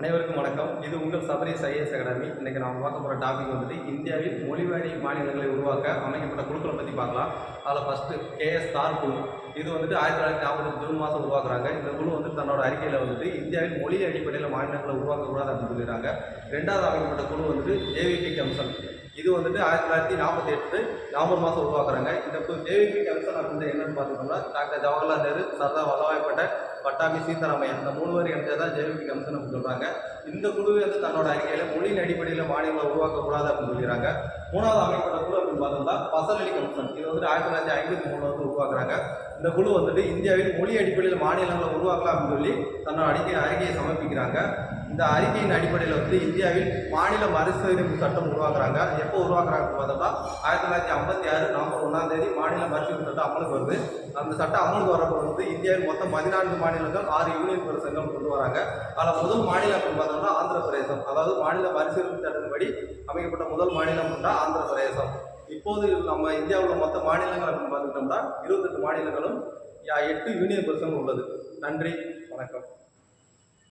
அனைவருக்கும் வணக்கம். இது உங்கள் சபரிஸ் ஐஏஎஸ் அகாடமி. இன்றைக்கி நாம் பார்க்க போகிற டாபிக் வந்துட்டு இந்தியாவில் மொழிவாரி மாநிலங்களை உருவாக்க அமைக்கப்பட்ட குழுக்களை பற்றி பார்க்கலாம். அதில் ஃபஸ்ட்டு கேஎஸ் தார் குழு. இது வந்துட்டு ஆயிரத்தி தொள்ளாயிரத்தி நாற்பது ஜூன் மாதம் உருவாக்குறாங்க. இந்த குழு வந்து தன்னோட அறிக்கையில் வந்துட்டு இந்தியாவில் மொழி அடிப்படையில் மாநிலங்களை உருவாக்கக்கூடாது அப்படின்னு சொல்லிடுறாங்க. ரெண்டாவது அமைக்கப்பட்ட குழு வந்துட்டு ஜேவிபி கமிஷன் இது வந்துட்டு ஆயிரத்தி தொள்ளாயிரத்தி நாற்பத்தி எட்டு நவம்பர் மாதம் உருவாக்குறாங்க. இந்த ஜேவிபி கமிஷன் அப்படின்னு என்னன்னு பார்த்துட்டோம்னா டாக்டர் ஜவஹர்லால் நேரு சர்தார் வல்லபாய் பட்டேல் பட்டாபி சீதாராமையன் இந்த மூணு பேர் இணைஞ்சது தான் ஜேவிபி கமிஷன் அப்படின்னு சொல்கிறாங்க இந்த குழு வந்து தன்னோட அறிக்கையில் மொழியின் அடிப்படையில் மாநிலங்களை உருவாக்கக்கூடாது அப்படின்னு சொல்லிடுறாங்க. மூணாவது அமைக்கப்பட்ட குழு அப்படின்னு பார்த்தோம்னா பசலி கமிஷன். இது வந்துட்டு ஆயிரத்தி தொள்ளாயிரத்தி ஐம்பத்தி மூணு வந்து உருவாக்குறாங்க. இந்த குழு வந்துட்டு இந்தியாவில் மொழி அடிப்படையில் மாநிலங்களை உருவாக்கலாம் அப்படின்னு சொல்லி தன்னோட அறிக்கை அறிக்கையை சமர்ப்பிக்கிறாங்க. இந்த அறிக்கையின் அடிப்படையில் வந்து இந்தியாவில் மாநில மறுசீரமைப்பு சட்டம் உருவாக்குறாங்க. எப்போ உருவாக்குறாங்க பார்த்தோம்னா ஆயிரத்தி தொள்ளாயிரத்தி ஐம்பத்தி ஆறு நவம்பர் ஒன்றாம் தேதி மாநில மறுசீரமைப்பு சட்டம் அமலுக்கு வருது. அந்த சட்டம் அமலுக்கு வரப்போ வந்து இந்தியாவில் மொத்தம் பதினான்கு மாநிலங்கள் ஆறு யூனியன் பிரதேசங்கள் கொண்டு வராங்க. அதில் முதல் மாநிலம் அப்படின்னு பார்த்தோம்னா ஆந்திர பிரதேசம் அதாவது மாநில மறுசீரமைப்பு சட்டத்தின்படி அமைக்கப்பட்ட முதல் மாநிலம் உண்டா ஆந்திர பிரதேசம் இப்போது நம்ம இந்தியாவில் மொத்த மாநிலங்கள் அப்படின்னு பார்த்துக்கிட்டோம்னா இருபத்தெட்டு மாநிலங்களும் எட்டு யூனியன் பிரதேசங்கள் உள்ளது. நன்றி வணக்கம்.